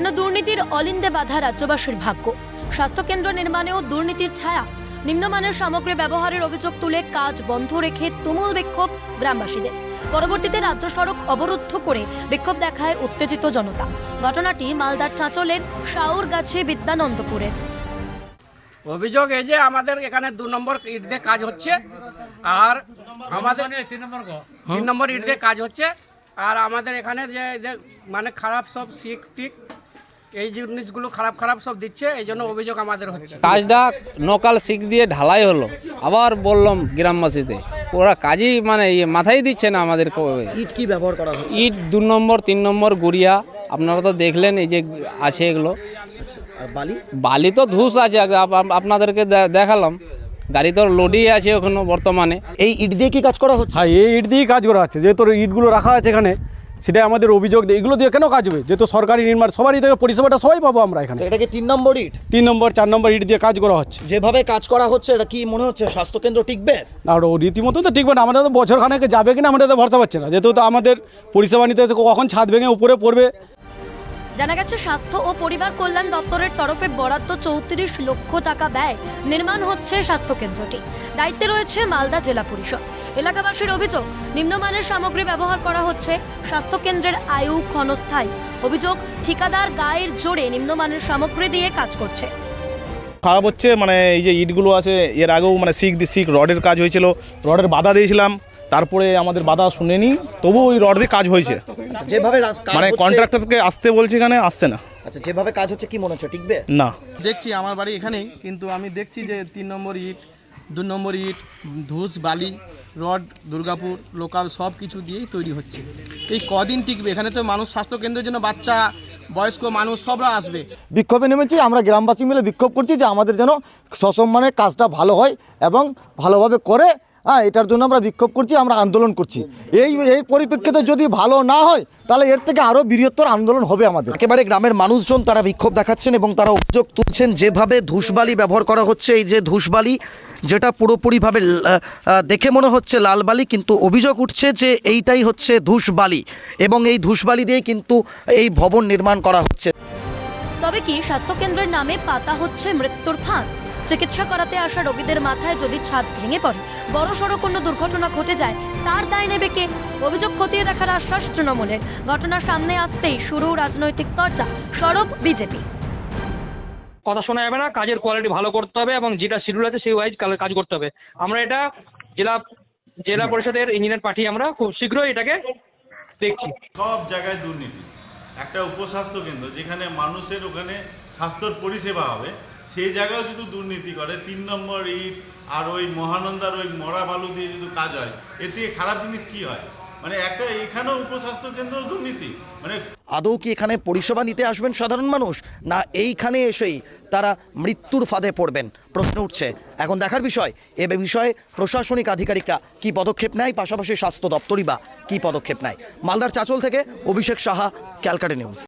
যেন দুর্নীতির অলিন্দে বাধা রাজ্যবাসীর ভাগ্য। স্বাস্থ্যকেন্দ্র নির্মাণেও দুর্নীতির ছায়া। নিম্নমানের সামগ্রী ব্যবহারের অভিযোগ তুলে কাজ বন্ধ রেখে তুমুল বিক্ষোভ গ্রামবাসীদের। পরবর্তীতে রাজ্য সড়ক অবরুদ্ধ করে বিক্ষোভ দেখায় উত্তেজিত জনতা। ঘটনাটি মালদার চাঁচলের শাউরগাছি বিদ্যানন্দপুরের অভিযোগ এই যে আমাদের এখানে দু নম্বর ইট দিয়ে কাজ হচ্ছে আর আমাদের তিন নম্বর ইট দিয়ে কাজ হচ্ছে আর আমাদের এখানে যে যে মানে খারাপ সব সিক টিক এই জিনিসগুলো খারাপ খারাপ সব দিচ্ছে এই জন্য অভিযোগ আমাদের হচ্ছে। কাজটা নকাল শিখ দিয়ে ঢালাই হলো। আবার বললাম গ্রামবাসীতে ওরা কাজই মানে ইয়ে মাথায় দিচ্ছে না আমাদের ইট কি ব্যবহার করা হচ্ছে? ইট দু নম্বর তিন নম্বর গুড়িয়া আপনারা তো দেখলেন এই যে আছে এগুলো। বালি? বালি তো ধূস আছে আপনাদেরকে দেখালাম। গাড়ি তো লোডই আছে ওখানে বর্তমানে। এই ইট দিয়ে কি কাজ করা হচ্ছে? হ্যাঁ এই ইট দিয়েই কাজ করা হচ্ছে। যেহেতু ইটগুলো রাখা আছে এখানে সেটাই আমাদের অভিযোগ এগুলো দিয়ে কেন কাজ হবে যেহেতু সরকারি নির্মাণ সবারই থেকে পরিষেবাটা সবাই পাবো আমরা এখানে। এটাকে তিন নম্বর ইট? তিন নম্বর চার নম্বর ইট দিয়ে কাজ করা হচ্ছে। যেভাবে কাজ করা হচ্ছে এটা কি মনে হচ্ছে স্বাস্থ্যকেন্দ্র টিকবে? আর ও রীতিমতো তো টিকবে না আমাদের তো বছর খানেকে যাবে কিনা আমাদের তো ভরসা পাচ্ছে না। যেহেতু তো আমাদের পরিষেবা নিতে কখন ছাদ ভেঙে উপরে পড়বে জানা গেছে, স্বাস্থ্য ও পরিবার কল্যাণ দপ্তরের তরফে বরাদ্দ চৌত্রিশ লক্ষ টাকা ব্যয় নির্মাণ হচ্ছে স্বাস্থ্য কেন্দ্রটি দায়িত্বে রয়েছে মালদা জেলা পরিষদ। এলাকাবাসীর অভিযোগ, নিম্নমানের সামগ্রী ব্যবহার করা হচ্ছে স্বাস্থ্য কেন্দ্রের আয়ু, ক্ষণস্থায়ী। অভিযোগ, ঠিকাদার গায়ের জোরে নিম্নমানের সামগ্রী দিয়ে কাজ করছে। খারাপ হচ্ছে মানে এই যে ইটগুলো আছে, এর আগেও মানে শিখ দি শিখ রডের কাজ হয়েছিল। রডের বাধা দিয়েছিলাম তারপরে আমাদের বাধা শুনেনি তবু ওই রড দিয়ে কাজ হয়েছে। আচ্ছা, যেভাবে মানে কন্ট্রাক্টরকে আসতে বলছে এখানে আসছে না। আচ্ছা যেভাবে কাজ হচ্ছে কি মনে হচ্ছে টিকবে? না। দেখছি আমার বাড়ি এখানেই কিন্তু আমি দেখছি যে তিন নম্বর ইট দু নম্বর ইট ধূস বালি রড দুর্গাপুর লোকাল সব কিছু দিয়েই তৈরি হচ্ছে। এই কদিন টিকবে এখানে তো মানুষ স্বাস্থ্য কেন্দ্রের জন্য বাচ্চা বয়স্ক মানুষ সবরা আসবে। বিক্ষোভে নেমেছি আমরা গ্রামবাসী মিলে বিক্ষোভ করছি যে আমাদের যেন সসম্মানে কাজটা ভালো হয় এবং ভালোভাবে করে হ্যাঁ এটার জন্য আমরা বিক্ষোভ করছি আমরা আন্দোলন করছি। এই এই পরিপ্রেক্ষিতে যদি ভালো না হয় তাহলে এর থেকে আরও বৃহত্তর আন্দোলন হবে আমাদের। একেবারে গ্রামের মানুষজন তারা বিক্ষোভ দেখাচ্ছেন এবং তারা অভিযোগ তুলছেন যেভাবে ধূসবালি ব্যবহার করা হচ্ছে এই যে ধূসবালি যেটা পুরোপুরিভাবে দেখে মনে হচ্ছে লাল বালি কিন্তু অভিযোগ উঠছে যে এইটাই হচ্ছে ধূসবালি এবং এই ধূসবালি দিয়ে কিন্তু এই ভবন নির্মাণ করা হচ্ছে। তবে কি স্বাস্থ্যকেন্দ্রের নামে পাতা হচ্ছে মৃত্যুর ফাঁদ? চিকিৎসা করাতে আসা রোগীদের মাথায় যদি ছাদ ভেঙে পড়ে বড় সড়ো কোনো দুর্ঘটনা ঘটে যায় তার দায় নেবে কে? অভিযোগ খতিয়ে দেখার আশ্বাস তৃণমূলের। ঘটনা সামনে আসতেই শুরু রাজনৈতিক চর্চা সরব বিজেপি। কথা শোনা যাবে না কাজের কোয়ালিটি ভালো করতে হবে এবং যেটা শিডিউল আছে সেই ওয়াইজ কাজ করতে হবে। আমরা এটা জেলা জেলা পরিষদের ইঞ্জিনিয়ার পাঠিয়ে আমরা খুব শীঘ্রই এটাকে দেখছি। সব জায়গায় দুর্নীতি। একটা উপস্বাস্থ্য কেন্দ্র যেখানে মানুষের ওখানে স্বাস্থ্যর পরিষেবা হবে সেই জায়গায় যদি দুর্নীতি করে, তিন নম্বর ইট আর ওই মহানন্দার ওই মরা বালু দিয়ে যদি কাজ হয় থেকে খারাপ জিনিস কি হয়? মানে একটা এখানেও উপস্বাস্থ্য কেন্দ্র দুর্নীতি। মানে আদৌ কি এখানে পরিষেবা নিতে আসবেন সাধারণ মানুষ, না এইখানে এসেই তারা মৃত্যুর ফাঁদে পড়বেন? প্রশ্ন উঠছে। এখন দেখার বিষয়, এ বিষয়ে প্রশাসনিক আধিকারিকরা কি পদক্ষেপ নেয়? পাশাপাশি স্বাস্থ্য দপ্তরই বা কি পদক্ষেপ নেয়? মালদার চাচল থেকে অভিষেক সাহা, ক্যালকাটা নিউজ।